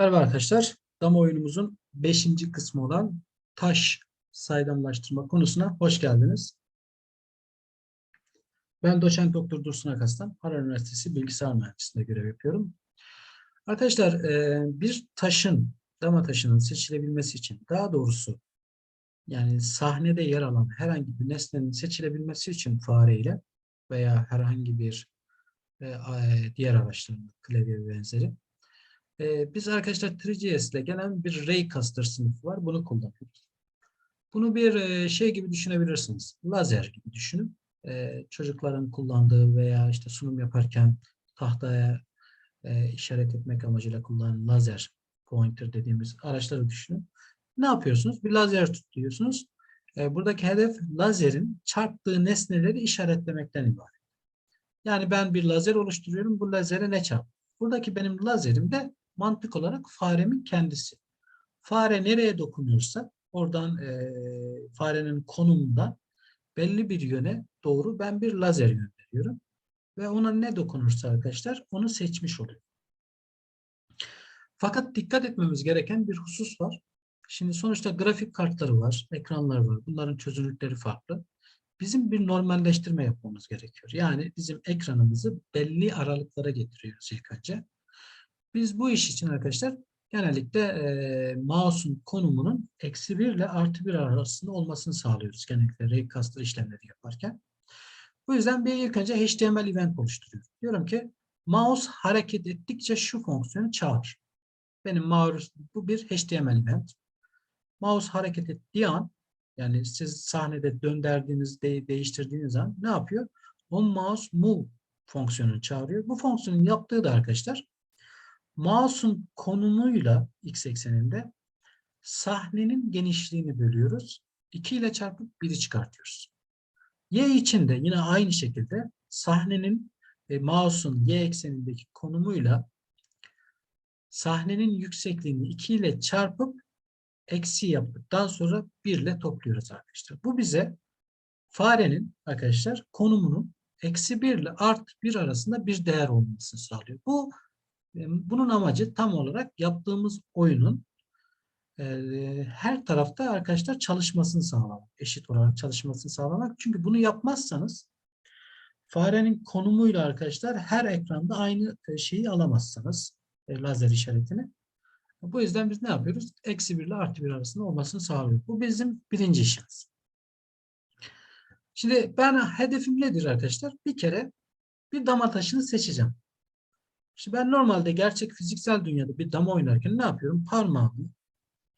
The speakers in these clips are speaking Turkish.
Merhaba arkadaşlar. Dama oyunumuzun 5. kısmı olan taş saydamlaştırma konusuna hoş geldiniz. Ben doçent doktor Dursun Akaslan, Harran Üniversitesi Bilgisayar Mühendisliğinde görev yapıyorum. Arkadaşlar e, bir taşın, dama taşının seçilebilmesi için, daha doğrusu yani sahnede yer alan herhangi bir nesnenin seçilebilmesi için fareyle veya herhangi bir e, diğer araçların klavye benzeri ee, biz arkadaşlar 3GS ile gelen bir Raycaster sınıfı var. Bunu kullanıyoruz. Bunu bir e, şey gibi düşünebilirsiniz. Lazer gibi düşünün. Ee, çocukların kullandığı veya işte sunum yaparken tahtaya e, işaret etmek amacıyla kullanılan lazer pointer dediğimiz araçları düşünün. Ne yapıyorsunuz? Bir lazer tutuyorsunuz. Ee, buradaki hedef lazerin çarptığı nesneleri işaretlemekten ibaret. Yani ben bir lazer oluşturuyorum. Bu lazere ne çarp? Buradaki benim lazerim de mantık olarak faremin kendisi. Fare nereye dokunuyorsa oradan e, farenin konumunda belli bir yöne doğru ben bir lazer gönderiyorum. Ve ona ne dokunursa arkadaşlar onu seçmiş oluyor. Fakat dikkat etmemiz gereken bir husus var. Şimdi sonuçta grafik kartları var, ekranlar var. Bunların çözünürlükleri farklı. Bizim bir normalleştirme yapmamız gerekiyor. Yani bizim ekranımızı belli aralıklara getiriyoruz ilk önce. Biz bu iş için arkadaşlar genellikle e, mouse'un konumunun eksi 1 ile artı 1 arasında olmasını sağlıyoruz genellikle Raycaster işlemleri yaparken. Bu yüzden bir ilk önce HTML event oluşturuyorum. Diyorum ki mouse hareket ettikçe şu fonksiyonu çağır. Benim mouse bu bir HTML event. Mouse hareket ettiği an yani siz sahnede döndürdüğünüz, de, değiştirdiğiniz an ne yapıyor? O mouse move fonksiyonunu çağırıyor. Bu fonksiyonun yaptığı da arkadaşlar mouse'un konumuyla x ekseninde sahnenin genişliğini bölüyoruz. 2 ile çarpıp 1'i çıkartıyoruz. Y için de yine aynı şekilde sahnenin e, mouse'un y eksenindeki konumuyla sahnenin yüksekliğini 2 ile çarpıp eksi yaptıktan sonra 1 ile topluyoruz arkadaşlar. Bu bize farenin arkadaşlar konumunun eksi 1 ile artı 1 arasında bir değer olmasını sağlıyor. Bu bunun amacı tam olarak yaptığımız oyunun her tarafta arkadaşlar çalışmasını sağlamak, eşit olarak çalışmasını sağlamak. Çünkü bunu yapmazsanız farenin konumuyla arkadaşlar her ekranda aynı şeyi alamazsınız. lazer işaretini. Bu yüzden biz ne yapıyoruz? Eksi 1 ile artı 1 arasında olmasını sağlıyoruz. Bu bizim birinci işimiz. Şimdi ben hedefim nedir arkadaşlar? Bir kere bir dama taşını seçeceğim. Şimdi ben normalde gerçek fiziksel dünyada bir dama oynarken ne yapıyorum? Parmağımı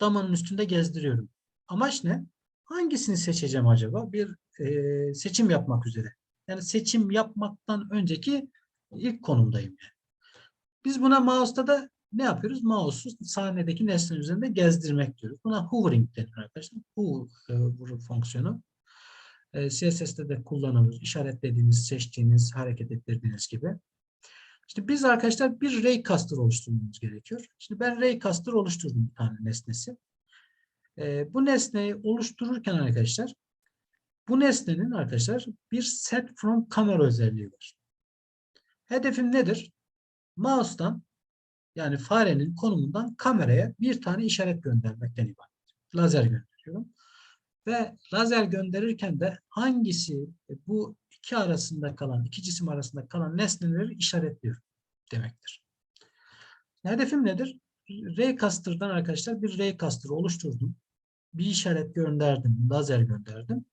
damanın üstünde gezdiriyorum. Amaç ne? Hangisini seçeceğim acaba? Bir e, seçim yapmak üzere. Yani seçim yapmaktan önceki ilk konumdayım. Yani. Biz buna mouse'da da ne yapıyoruz? Mouse'u sahnedeki nesne üzerinde gezdirmek diyoruz. Buna hovering denir arkadaşlar. Hover e, fonksiyonu. E, CSS'de de kullanılır. İşaretlediğiniz, seçtiğiniz, hareket ettirdiğiniz gibi. İşte biz arkadaşlar bir Raycaster oluşturmamız gerekiyor. Şimdi ben Raycaster oluşturdum bir tane nesnesi. E, bu nesneyi oluştururken arkadaşlar bu nesnenin arkadaşlar bir set from camera özelliği var. Hedefim nedir? Mouse'dan yani farenin konumundan kameraya bir tane işaret göndermekten ibaret. Lazer gönderiyorum. Ve lazer gönderirken de hangisi bu iki arasında kalan, iki cisim arasında kalan nesneleri işaretliyorum demektir. Hedefim nedir? Raycaster'dan arkadaşlar bir Raycaster oluşturdum. Bir işaret gönderdim, lazer gönderdim.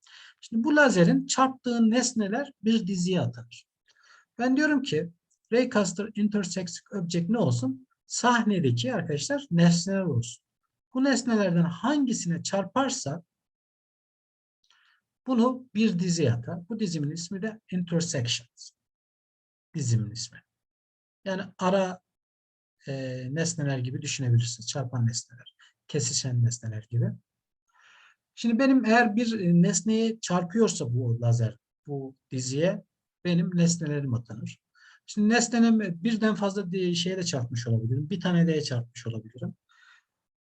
Şimdi bu lazerin çarptığı nesneler bir diziye atanır. Ben diyorum ki Raycaster intersects object ne olsun? Sahnedeki arkadaşlar nesneler olsun. Bu nesnelerden hangisine çarparsa bunu bir diziye atar. Bu dizimin ismi de intersections. Dizimin ismi. Yani ara e, nesneler gibi düşünebilirsiniz. Çarpan nesneler. Kesişen nesneler gibi. Şimdi benim eğer bir nesneye çarpıyorsa bu lazer bu diziye benim nesnelerim atanır. Şimdi nesnenin birden fazla şeye de çarpmış olabilirim. Bir tane de çarpmış olabilirim.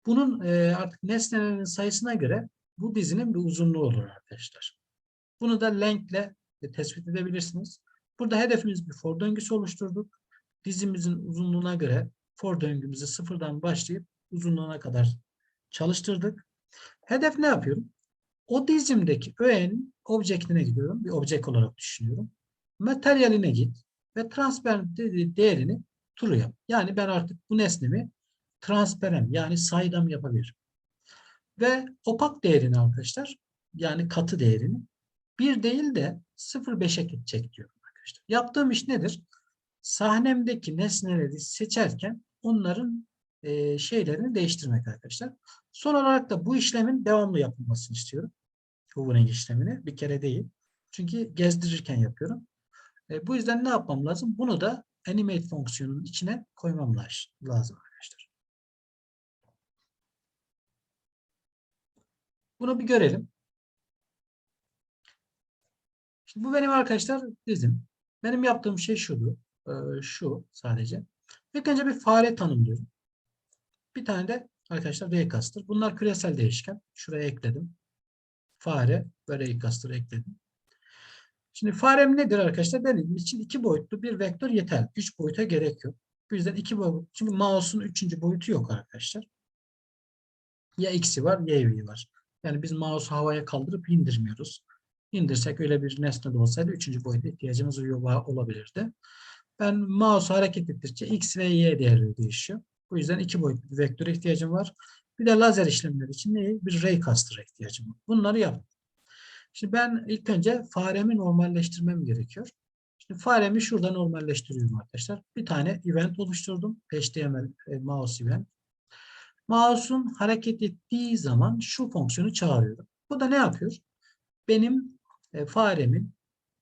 Bunun e, artık nesnelerin sayısına göre bu dizinin bir uzunluğu olur arkadaşlar. Bunu da length ile tespit edebilirsiniz. Burada hedefimiz bir for döngüsü oluşturduk. Dizimizin uzunluğuna göre for döngümüzü sıfırdan başlayıp uzunluğuna kadar çalıştırdık. Hedef ne yapıyorum? O dizimdeki öğenin objektine gidiyorum. Bir objek olarak düşünüyorum. Materyaline git ve transparent değerini true yap. Yani ben artık bu nesnemi transparent yani saydam yapabilirim. Ve opak değerini arkadaşlar yani katı değerini bir değil de 0.5'e gidecek diyorum arkadaşlar. Yaptığım iş nedir? Sahnemdeki nesneleri seçerken onların e, şeylerini değiştirmek arkadaşlar. Son olarak da bu işlemin devamlı yapılmasını istiyorum. Hoovering işlemini bir kere değil. Çünkü gezdirirken yapıyorum. E, bu yüzden ne yapmam lazım? Bunu da animate fonksiyonunun içine koymam lazım arkadaşlar. Bunu bir görelim. Şimdi bu benim arkadaşlar dizim. Benim yaptığım şey şudur. Ee, şu sadece. İlk önce bir fare tanımlıyorum. Bir tane de arkadaşlar raycaster. Bunlar küresel değişken. Şuraya ekledim. Fare ve raycaster ekledim. Şimdi farem nedir arkadaşlar? Benim için iki boyutlu bir vektör yeter. Üç boyuta gerek yok. Bu yüzden iki boyut. Çünkü mouse'un üçüncü boyutu yok arkadaşlar. Ya x'i var ya y'yi var. Yani biz mouse'u havaya kaldırıp indirmiyoruz. İndirsek öyle bir nesne de olsaydı üçüncü boyuta ihtiyacımız olabilirdi. Ben mouse hareket ettikçe x ve y değerleri değişiyor. Bu yüzden iki boyutlu bir vektöre ihtiyacım var. Bir de lazer işlemleri için ne? Bir raycaster'a ihtiyacım var. Bunları yaptım. Şimdi ben ilk önce faremi normalleştirmem gerekiyor. Şimdi faremi şurada normalleştiriyorum arkadaşlar. Bir tane event oluşturdum. HTML e, mouse event. Mouse'un hareket ettiği zaman şu fonksiyonu çağırıyorum. Bu da ne yapıyor? Benim e, faremin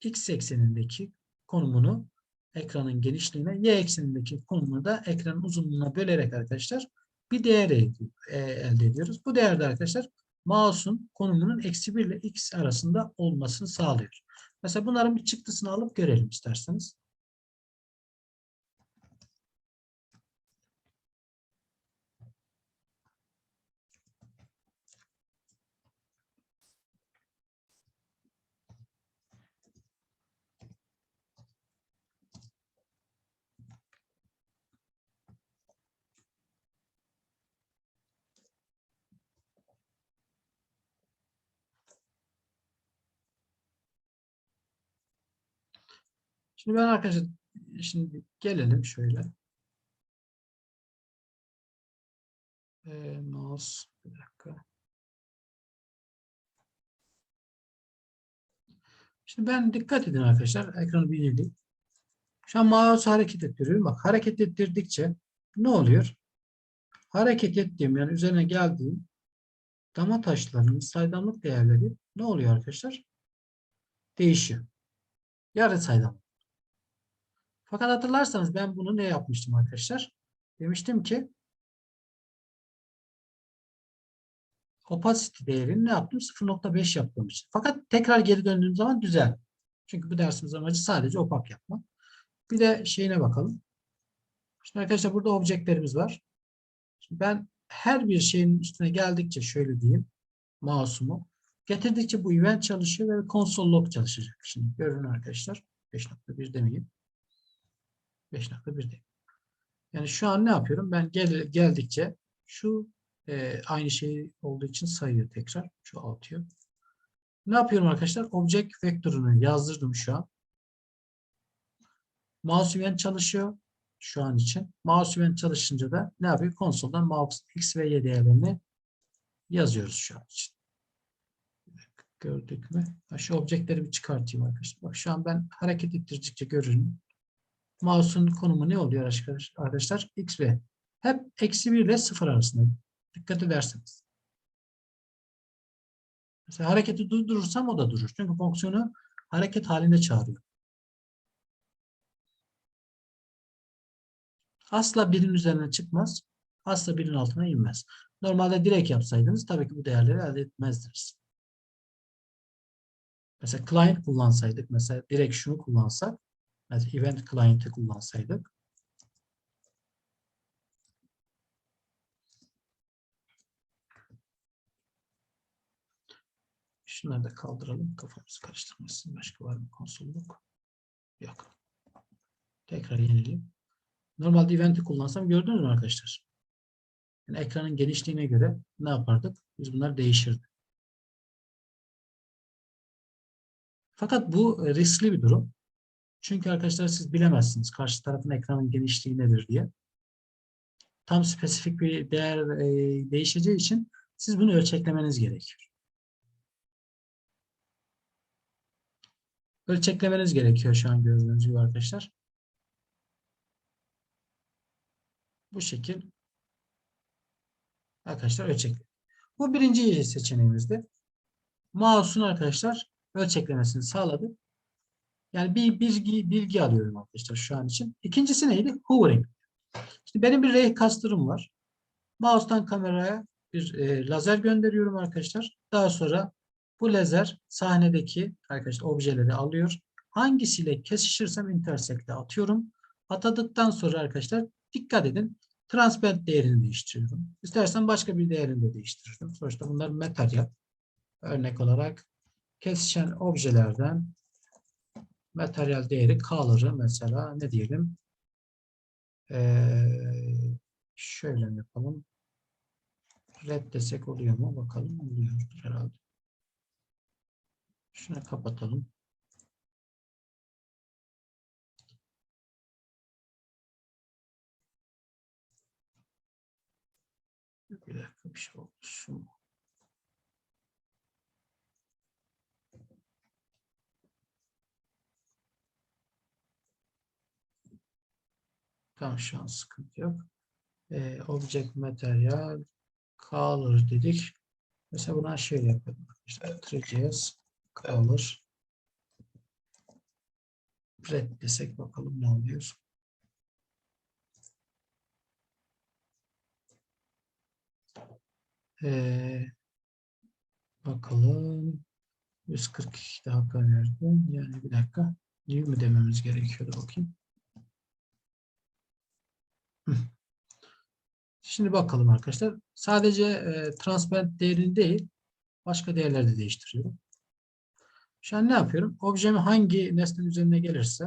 x eksenindeki konumunu ekranın genişliğine, y eksenindeki konumunu da ekranın uzunluğuna bölerek arkadaşlar bir değer e, elde ediyoruz. Bu değerde arkadaşlar mouse'un konumunun eksi 1 ile x arasında olmasını sağlıyor. Mesela bunların bir çıktısını alıp görelim isterseniz. Şimdi ben arkadaşlar şimdi gelelim şöyle. Ee, mouse bir dakika. Şimdi ben dikkat edin arkadaşlar. Ekranı yenileyim. Şu an mouse hareket ettiriyorum. Bak hareket ettirdikçe ne oluyor? Hareket ettiğim yani üzerine geldiğim dama taşlarının saydamlık değerleri ne oluyor arkadaşlar? Değişiyor. Yarı saydamlık. Fakat hatırlarsanız ben bunu ne yapmıştım arkadaşlar? Demiştim ki opacity değerini ne yaptım? 0.5 yaptığım için. Fakat tekrar geri döndüğüm zaman düzel. Çünkü bu dersimiz amacı sadece opak yapmak. Bir de şeyine bakalım. Şimdi arkadaşlar burada objektlerimiz var. Şimdi ben her bir şeyin üstüne geldikçe şöyle diyeyim. Mouse'umu getirdikçe bu event çalışıyor ve console log çalışacak. Şimdi görün arkadaşlar. 5.1 demeyeyim. 5.1 değil. Yani şu an ne yapıyorum? Ben gel, geldikçe şu e, aynı şey olduğu için sayıyor tekrar. Şu atıyor. Ne yapıyorum arkadaşlar? Object vektörünü yazdırdım şu an. Event çalışıyor şu an için. Event çalışınca da ne yapıyor? Konsoldan mouse x ve y değerlerini yazıyoruz şu an için. Gördük mü? Şu objektleri bir çıkartayım arkadaşlar. Bak şu an ben hareket ettirdikçe görünüm. Mouse'un konumu ne oluyor arkadaşlar? X ve hep eksi 1 ile 0 arasında. Dikkat ederseniz. Mesela hareketi durdurursam o da durur. Çünkü fonksiyonu hareket halinde çağırıyor. Asla birin üzerine çıkmaz. Asla birin altına inmez. Normalde direkt yapsaydınız tabii ki bu değerleri elde etmezdiniz. Mesela client kullansaydık, mesela direkt şunu kullansak Mesela event client'ı kullansaydık. Şunları da kaldıralım. Kafamızı karıştırmasın. Başka var mı konsolluk? Yok. Tekrar yenileyim. Normalde event'i kullansam gördünüz mü arkadaşlar? Yani ekranın genişliğine göre ne yapardık? Biz bunlar değişirdi. Fakat bu riskli bir durum. Çünkü arkadaşlar siz bilemezsiniz karşı tarafın ekranın genişliği nedir diye. Tam spesifik bir değer e, değişeceği için siz bunu ölçeklemeniz gerekiyor. Ölçeklemeniz gerekiyor şu an gördüğünüz gibi arkadaşlar. Bu şekil arkadaşlar ölçek. Bu birinci seçeneğimizdi. Mouse'un arkadaşlar ölçeklemesini sağladık. Yani bir bilgi, bilgi alıyorum arkadaşlar şu an için. İkincisi neydi? Hovering. İşte benim bir Raycaster'ım var. Mouse'tan kameraya bir e, lazer gönderiyorum arkadaşlar. Daha sonra bu lazer sahnedeki arkadaşlar objeleri alıyor. Hangisiyle kesişirsem intersect'e atıyorum. Atadıktan sonra arkadaşlar dikkat edin. Transparent değerini değiştiriyorum. İstersen başka bir değerini de değiştiririm. Sonuçta bunlar materyal. Örnek olarak kesişen objelerden materyal değeri kalırı mesela ne diyelim? Ee, şöyle yapalım? Red desek oluyor mu? Bakalım oluyor herhalde. Şunu kapatalım. Bir dakika bir şey oldu. Şu Tamam şu an sıkıntı yok. Ee, object materyal color dedik. Mesela buna şöyle yapalım. İşte 3gs color red desek bakalım ne oluyor. Ee, bakalım 142 dakika verdi. Yani bir dakika. New mi dememiz gerekiyordu bakayım. Şimdi bakalım arkadaşlar. Sadece e, transparent değerini değil, başka değerleri de değiştiriyorum. Şu an ne yapıyorum? Objemi hangi nesnenin üzerine gelirse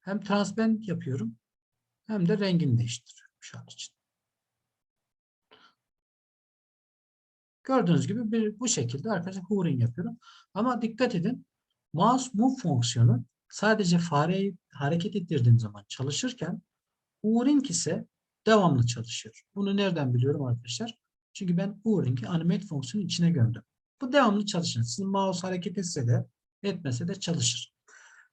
hem transparent yapıyorum hem de rengini değiştiriyorum şu an için. Gördüğünüz gibi bir, bu şekilde arkadaşlar hovering yapıyorum. Ama dikkat edin. Mouse move fonksiyonu sadece fareyi hareket ettirdiğim zaman çalışırken hovering ise devamlı çalışıyor. Bunu nereden biliyorum arkadaşlar? Çünkü ben hovering'i animate fonksiyonun içine gömdüm. Bu devamlı çalışır. Sizin mouse hareket etse de etmese de çalışır.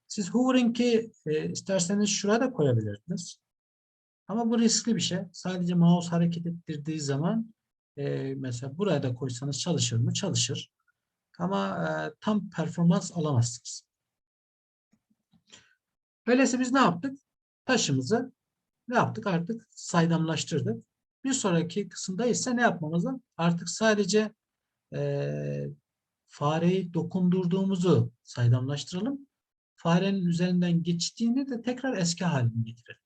Siz hovering'i e, isterseniz şuraya da koyabilirsiniz. Ama bu riskli bir şey. Sadece mouse hareket ettirdiği zaman e, mesela buraya da koysanız çalışır mı? Çalışır. Ama e, tam performans alamazsınız. Öyleyse biz ne yaptık? Taşımızı ne yaptık? Artık saydamlaştırdık. Bir sonraki kısımda ise ne yapmamız lazım? Artık sadece e, fareyi dokundurduğumuzu saydamlaştıralım. Farenin üzerinden geçtiğinde de tekrar eski haline getirelim.